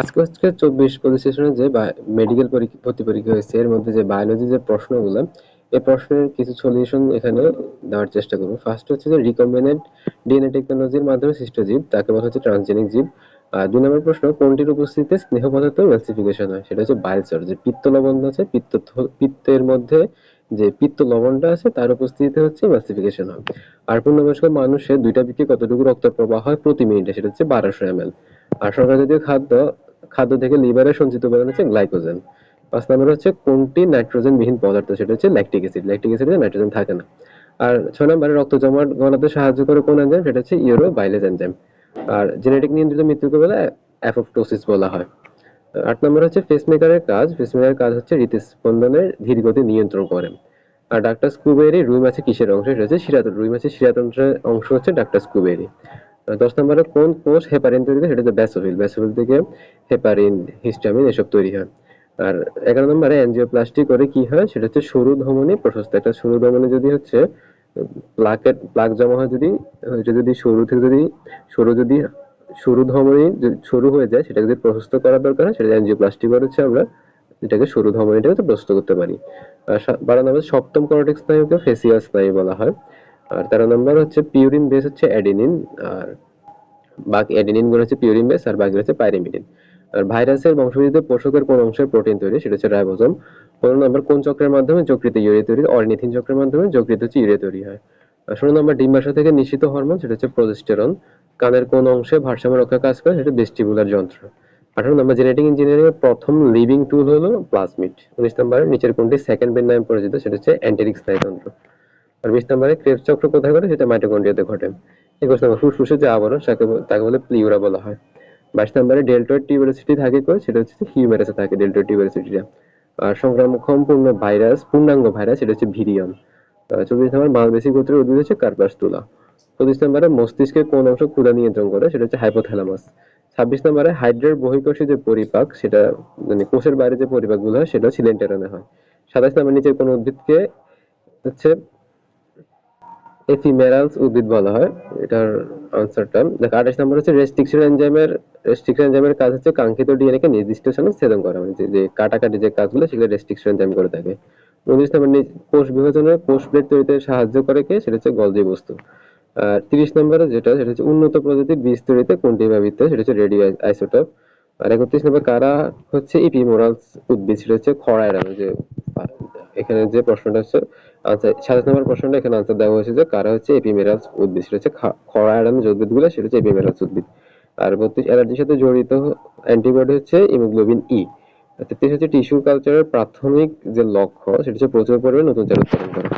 আজকে হচ্ছে চব্বিশ পঁচিশ সেশনে যে মেডিকেল ভর্তি পরীক্ষা হয়েছে, এর মধ্যে যে বায়োলজি যে প্রশ্নগুলো, এই প্রশ্নের কিছু সলিউশন এখানে দেওয়ার চেষ্টা করব। ফার্স্ট হচ্ছে যে রিকম্বিনেন্ট ডিএনএ টেকনোলজির মাধ্যমে সৃষ্ট জীব, তাকে বলা হচ্ছে ট্রান্সজেনিক জীব। আর দুই নম্বর প্রশ্ন, কোনটির উপস্থিতিতে স্নেহ পদার্থ এমালসিফিকেশন হয়? সেটা হচ্ছে বায়োসর যে পিত্ত লবণ আছে, পিত্ত পিত্তের মধ্যে যে পিত্ত লবণটা আছে, তার উপস্থিতিতে হচ্ছে এমালসিফিকেশন হয়। আর পূর্ণবয়স্ক মানুষের দুইটা দিকে কতটুকু রক্ত প্রবাহ হয় প্রতি মিনিটে? সেটা হচ্ছে বারোশো এম আর সরকার জাতীয় খাদ্য খাদ্য থেকে লিভারে সঞ্চিত উপাদান হচ্ছে গ্লাইকোজেন। পাঁচ নম্বর হচ্ছে কোনটি নাইট্রোজেন বিহীন পদার্থ? সেটা হচ্ছে ল্যাকটিক অ্যাসিড। ল্যাকটিক অ্যাসিডে নাইট্রোজেন থাকে না। আর ছয় নম্বরে রক্ত জমাট গলাতে সাহায্য করে কোন এনজাইম সেটা হচ্ছে ইউরো বাইলেজ এনজাইম আর জেনেটিক নিয়ন্ত্রিত মৃত্যুকে বলে অ্যাপোপ্টোসিস বলা হয়। আট নম্বর হচ্ছে পেসমেকারের কাজ। পেসমেকারের কাজ হচ্ছে হৃদস্পন্দনের ধীর গতি নিয়ন্ত্রণ করে। আর ডাক্তার স্কুবেরি, রুই মাছের কিসের অংশ? সেটা হচ্ছে শিরাতন্ত্র রুই মাছের শিরাতন্ত্রের অংশ হচ্ছে ডাক্তার স্কুবেরি। দশ নম্বরে কোন কোষ হেপারিন তৈরি করে? সেটা হচ্ছে ব্যাসোফিল। ব্যাসোফিল থেকে হেপারিন, হিস্টামিন এসব তৈরি হয়। আর এগারো নম্বরে অ্যাঞ্জিওপ্লাস্টি করে কি হয়? সেটা হচ্ছে সরু ধমনী প্রশস্ত। একটা সরু ধমনী যদি হচ্ছে প্লাকের প্লাক জমা হয় যদি যদি সরু থেকে যদি, সরু যদি সরু ধমনী সরু হয়ে যায় সেটা যদি প্রশস্ত করার দরকার হয় সেটা অ্যাঞ্জিওপ্লাস্টি করে হচ্ছে আমরা, এটাকে সরু ধমনীটাকে প্রশস্ত করতে পারি। আর বারো নম্বর সপ্তম করোটিক স্নায়ুকে ফেসিয়াল স্নায়ু বলা হয়। আর তেরো নম্বর হচ্ছে পিউরিন বেস হচ্ছে অ্যাডিনিন আর বাকি অ্যাডিনিনগুলো হচ্ছে পিউরিন বেস আর বাকি হচ্ছে পাইরিমিডিন আর ভাইরাসের বংশবিদ্যুৎ পোষকের কোন অংশের প্রোটিন তৈরি, সেটা হচ্ছে রাইবোজোম। পনেরো নম্বর, কোন চক্রের মাধ্যমে যকৃত ইউরিয়া তৈরি? অর্নিথিন চক্রের মাধ্যমে যকৃত হচ্ছে ইউরিয়া তৈরি হয়। ষোলো নম্বর ডিম্বাশয় থেকে নিশ্চিত হরমোন, সেটা হচ্ছে প্রোজেস্টেরন কানের কোন অংশে ভারসাম্য রক্ষা কাজ করে, সেটা ভেস্টিবুলার যন্ত্র। আঠারো নম্বর জেনেটিক ইঞ্জিনিয়ারিং এর প্রথম লিভিং টুল হলো প্লাজমিড উনিশ নম্বরে নিচের কোনটি সেকেন্ড বেন নামে পরিচিত, সেটা হচ্ছে অ্যান্টেরিক স্নায়ুতন্ত্র। আর বিশ নম্বরে ক্রেবস চক্র কোথায় ঘটে? সেটা মাইটোকন্ড্রিয়াতে ঘটে। একুশ নম্বর ফুসফুসের যে আবরণ তাকে তাকে বলে প্লিউরা বলা হয়। বাইশ নম্বরে ডেল্টয়েড টিউবারসিটি থাকে কই? সেটা হচ্ছে হিউমেরাসে থাকে ডেল্টয়েড টিউবারসিটিটা। আর সংক্রামকক্ষম পূর্ণ ভাইরাস, পূর্ণাঙ্গ ভাইরাস, সেটা হচ্ছে ভিরিয়ন। চব্বিশ নম্বর মালবেসি গোত্রের উদ্ভিদ হচ্ছে কার্পাস তুলা। পঁচিশ নম্বরে মস্তিষ্কের কোন অংশ ক্ষুধা নিয়ন্ত্রণ করে? সেটা হচ্ছে হাইপোথ্যালামাস। ছাব্বিশ নম্বরে হাইড্রের বহিকোষে যে পরিপাক, সেটা মানে কোষের বাইরে যে পরিপাকগুলো হয় সেটা সিলেন্টেরনে হয়। সাতাশ নম্বর নিচের কোন উদ্ভিদকে হচ্ছে এফিমেরালস উদ্ভিদ বলা হয়, এটার আনসারটা দেখো, আঠাশ নম্বর হচ্ছে রেস্ট্রিকশন এনজাইমের রেস্ট্রিকশন এনজাইমের কাজ হচ্ছে কাঙ্ক্ষিত ডিএনএ কে নির্দিষ্ট স্থানে ছেদন করা। মানে যে কাটাকাটি যে কাজগুলো, সেগুলো রেস্ট্রিকশন এনজাইম করে থাকে। উনিশ নম্বর কোষ বিভাজনের কোষ প্লেট তৈরিতে সাহায্য করে কে? সেটা হচ্ছে গলজি বস্তু। আর তিরিশ নম্বরে যেটা, সেটা হচ্ছে উন্নত প্রজাতির বীজ তৈরিতে কোনটি ব্যবহৃত? সেটা হচ্ছে রেডিও আইসোটোপ। আর একত্রিশ নম্বর, কারা হচ্ছে ইপিমোরালস উদ্ভিদ? সেটা হচ্ছে খরা এড়ানো যে এখানে যে প্রশ্নটা হচ্ছে আনসার সাতাশ নম্বর প্রশ্নটা এখানে আনসার দেওয়া হয়েছে যে কারা হচ্ছে এপিমেরাস উদ্ভিদ? সেটা হচ্ছে খরা যে উদ্ভিদগুলো, সেটা হচ্ছে এপিমেরাস উদ্ভিদ। আর বত্রিশ, অ্যালার্জির সাথে জড়িত অ্যান্টিবডি হচ্ছে ইমোগ্লোবিন ই তেত্রিশ হচ্ছে টিস্যু কালচারের প্রাথমিক যে লক্ষ্য, সেটা হচ্ছে প্রচুর পরিমাণে নতুন চাল উৎপাদন করা